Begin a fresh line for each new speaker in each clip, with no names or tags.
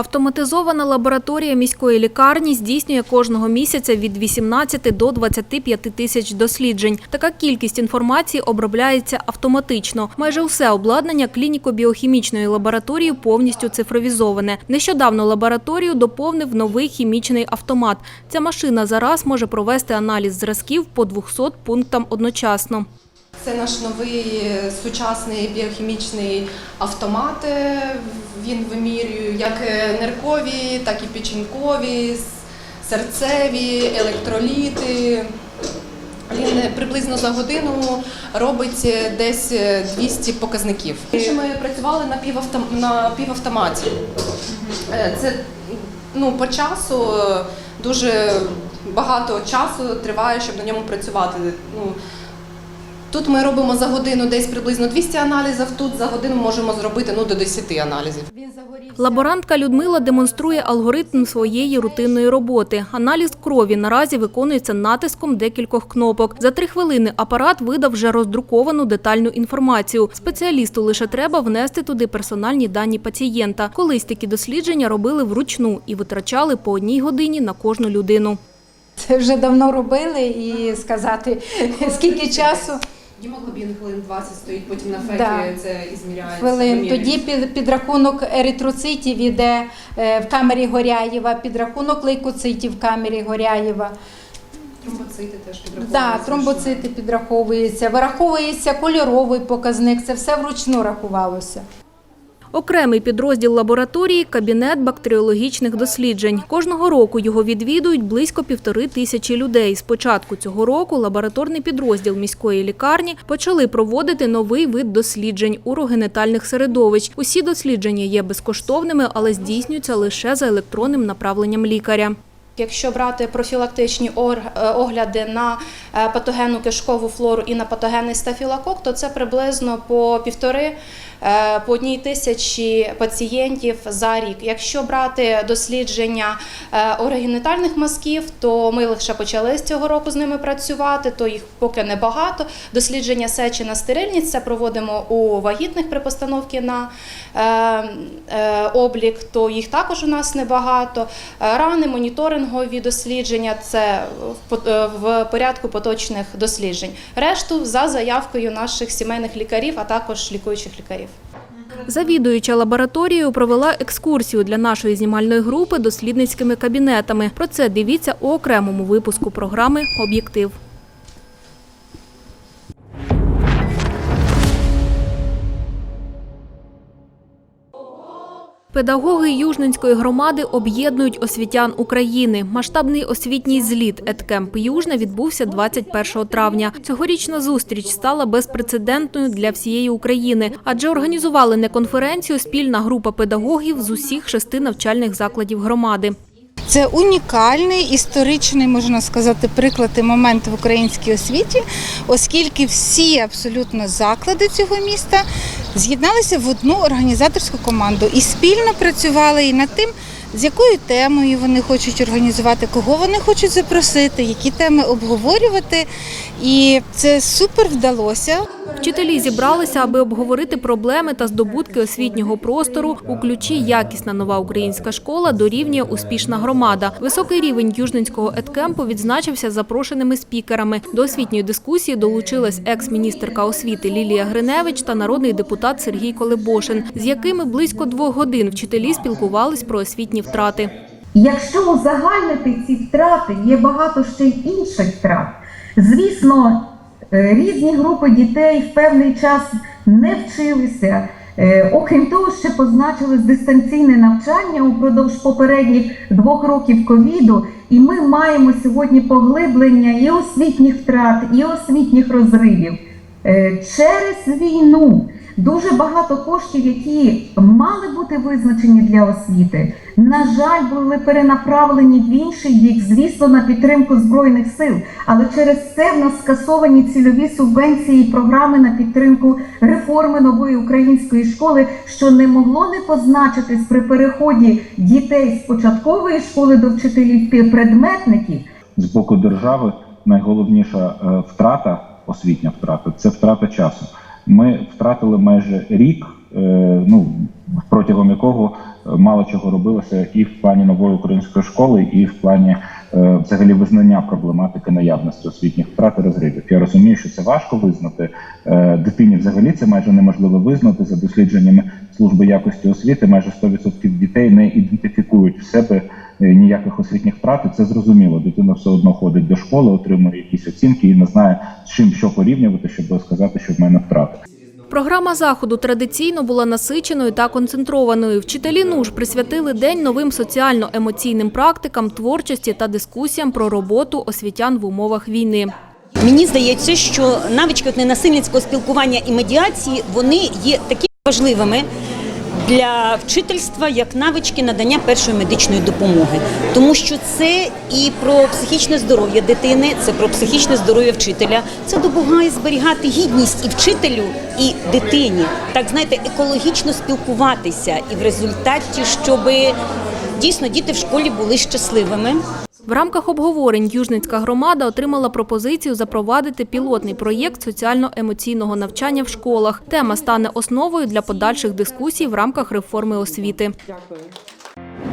Автоматизована лабораторія міської лікарні здійснює кожного місяця від 18 до 25 тисяч досліджень. Така кількість інформації обробляється автоматично. Майже усе обладнання клініко-біохімічної лабораторії повністю цифровізоване. Нещодавно лабораторію доповнив новий хімічний автомат. Ця машина зараз може провести аналіз зразків по 200 пунктам одночасно.
Це наш новий е, сучасний біохімічний автомат. Е, Він вимірює як е, ниркові, так і печінкові, серцеві, електроліти. Він приблизно за годину робить десь е, 200 показників. Ми працювали на півавтом- на півавтоматі. Це ну, по часу дуже багато часу триває, щоб на ньому працювати. Ну, Тут ми робимо за годину десь приблизно 200 аналізів, тут за годину можемо зробити ну, до 10 аналізів.
Лаборантка Людмила демонструє алгоритм своєї рутинної роботи. Аналіз крові наразі виконується натиском декількох кнопок. За три хвилини апарат видав вже роздруковану детальну інформацію. Спеціалісту лише треба внести туди персональні дані пацієнта. Колись такі дослідження робили вручну і витрачали по одній годині на кожну людину.
Це вже давно робили і сказати, скільки часу
Гемоглобін хвилин 20 стоїть, потім на фекі
Да.
це зміряється
хвилин. Тоді під, підрахунок еритроцитів іде е, в камері Горяєва, підрахунок лейкоцитів в камері Горяєва.
Тромбоцити теж підраховуються.
Да, тромбоцити підраховуються, вираховується кольоровий показник. Це все вручну рахувалося.
Окремий підрозділ лабораторії – кабінет бактеріологічних досліджень. Кожного року його відвідують близько півтори тисячі людей. З початку цього року лабораторний підрозділ міської лікарні почали проводити новий вид досліджень – урогенетальних середовищ. Усі дослідження є безкоштовними, але здійснюються лише за електронним направленням лікаря.
Якщо брати профілактичні е, огляди на е, патогенну кишкову флору і на патогенний стафілокок, то це приблизно по півтори е, по одній тисячі пацієнтів за рік. Якщо брати дослідження е, мазків, то ми лише почали з цього року з ними працювати, то їх поки небагато. Дослідження сечі на стерильність це проводимо у вагітних при постановці на облік, то їх також у нас небагато. Рани, моніторингові дослідження це е, в порядку поточних досліджень. Решту за заявкою наших сімейних лікарів, а також лікуючих лікарів.
Завідуюча лабораторією провела екскурсію для нашої знімальної групи дослідницькими кабінетами. Про це дивіться у окремому випуску програми «Об'єктив». Педагоги Южненської громади об'єднують освітян України. Масштабний освітній зліт «Едкемп Южне» відбувся 21 травня. Цьогорічна зустріч стала безпрецедентною для всієї України, адже організували не конференцію спільна група педагогів з усіх шести навчальних закладів громади.
Це унікальний історичний, можна сказати, приклад і момент в українській освіті, оскільки всі абсолютно заклади цього міста з'єдналися в одну організаторську команду і спільно працювали і над тим, з якою темою вони хочуть організувати, кого вони хочуть запросити, які теми обговорювати. І це супер вдалося.
Вчителі зібралися, аби обговорити проблеми та здобутки освітнього простору у ключі якісна нова українська школа дорівнює успішна громада. Високий рівень южненського едкемпу відзначився запрошеними спікерами. До освітньої дискусії долучилась екс-міністерка освіти Лілія Гриневич та народний депутат Сергій Колебошин, з якими близько двох годин вчителі спілкувались про освітні втрати.
Якщо узагальнити ці втрати, є багато ще й інших втрат. Звісно, е, різні групи дітей в певний час не вчилися. Е, Окрім того, ще позначилось дистанційне навчання упродовж попередніх двох років ковіду, і ми маємо сьогодні поглиблення і освітніх втрат, і освітніх розривів. Е, Через війну дуже багато коштів, які мали бути визначені для освіти, на жаль, були перенаправлені в інший бік, звісно, на підтримку збройних сил. Але через це в нас скасовані цільові субвенції і програми на підтримку реформи нової української школи, що не могло не позначитись при переході дітей з початкової школи до вчителів предметників.
з боку держави найголовніша е, втрата, освітня втрата це втрата часу. Ми втратили майже рік, е, ну протягом якого е, мало чого робилося і в плані нової української школи, і в плані е, взагалі визнання проблематики наявності освітніх втрат і розривів. Я розумію, що це важко визнати. Дитині взагалі це майже неможливо визнати за дослідженнями служби якості освіти. Майже 100% дітей не ідентифікують в себе ніяких освітніх втрат. І Це зрозуміло. Дитина все одно ходить до школи, отримує якісь оцінки і не знає з чим що порівнювати, щоб сказати, що в мене втрати.
Програма заходу традиційно була насиченою та концентрованою. Вчителі НУШ присвятили день новим соціально-емоційним практикам, творчості та дискусіям про роботу освітян в умовах війни.
Мені здається, що навички от ненасильницького спілкування і медіації вони є такими важливими для вчительства, як навички надання першої медичної допомоги, тому що це і про психічне здоров'я дитини, це про психічне здоров'я вчителя. Це допомагає зберігати гідність і вчителю, і дитині. Так знаєте, екологічно спілкуватися, і в результаті, щоб дійсно діти в школі були щасливими.
В рамках обговорень Южницька громада отримала пропозицію запровадити пілотний проєкт соціально-емоційного навчання в школах. Тема стане основою для подальших дискусій в рамках реформи освіти.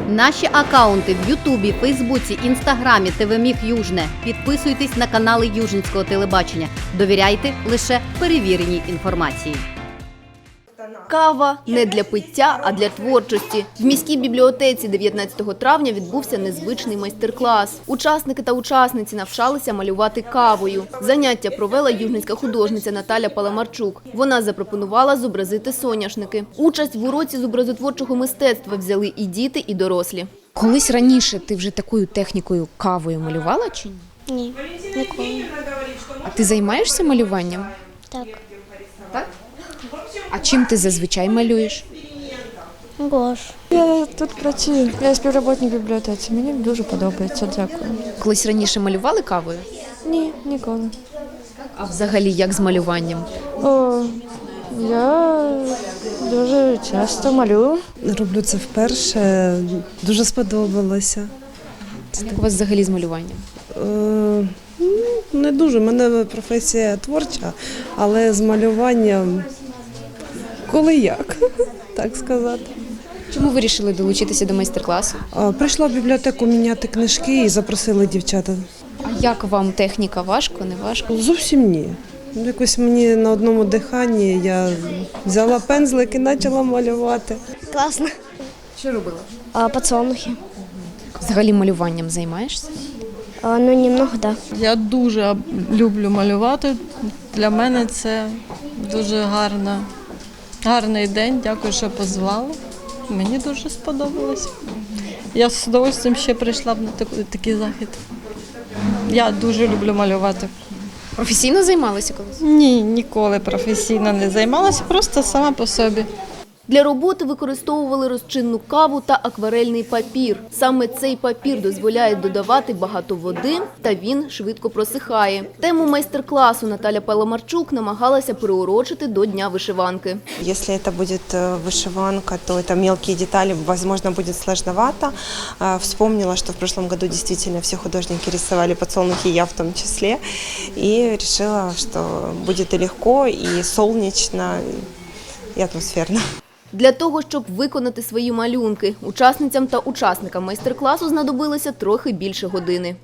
Наші акаунти в Ютубі, Фейсбуці, Інстаграмі, ТВ Міг Южне. Підписуйтесь на канали Южницького телебачення. Довіряйте лише перевіреній інформації.
Кава не для пиття, а для творчості. В міській бібліотеці 19 травня відбувся незвичний майстер-клас. Учасники та учасниці навчалися малювати кавою. Заняття провела южницька художниця Наталя Паламарчук. Вона запропонувала зобразити соняшники. Участь в уроці з образотворчого мистецтва взяли і діти, і дорослі.
Колись раніше ти вже такою технікою кавою малювала чи ні?
Ні, ніколи.
А ти займаєшся малюванням?
Так.
А чим ти зазвичай малюєш?
Гош.
Я тут працюю, я співробітник бібліотеці. Мені дуже подобається, дякую.
Колись раніше малювали кавою?
Ні, ніколи.
А взагалі як з малюванням?
О, я дуже часто малюю.
Роблю це вперше, дуже сподобалося.
Як у вас взагалі з малюванням?
Е, ну, Не дуже. У мене професія творча, але з малюванням коли як, так сказати.
Чому ви вирішили долучитися до майстер-класу?
Прийшла в бібліотеку міняти книжки і запросили дівчата.
А як вам техніка? Важко, не важко?
Зовсім ні. Якось мені на одному диханні я взяла пензлик і почала малювати.
Класно.
Що робила?
А, подсолнухи.
Взагалі малюванням займаєшся?
А, ну, немного, да.
Я дуже люблю малювати. Для мене це дуже гарна, гарний день. Дякую, що позвали. Мені дуже сподобалось. Я з удовольствием ще прийшла б на такий захід. Я дуже люблю малювати.
Професійно займалися колись?
Ні, ніколи професійно не займалася, просто сама по собі.
Для роботи використовували розчинну каву та акварельний папір. Саме цей папір дозволяє додавати багато води, та він швидко просихає. Тему майстер-класу Наталя Паламарчук намагалася приурочити до Дня вишиванки.
Если это будет э, вышиванка, то это мелкие детали, возможно, будет сложновато. А, Вспомнила, что в прошлом году действительно все художники рисовали подсолнухи, я в том числе, и решила, что будет и легко, и солнечно, и атмосферно.
Для того, щоб виконати свої малюнки, учасницям та учасникам майстер-класу знадобилося трохи більше години.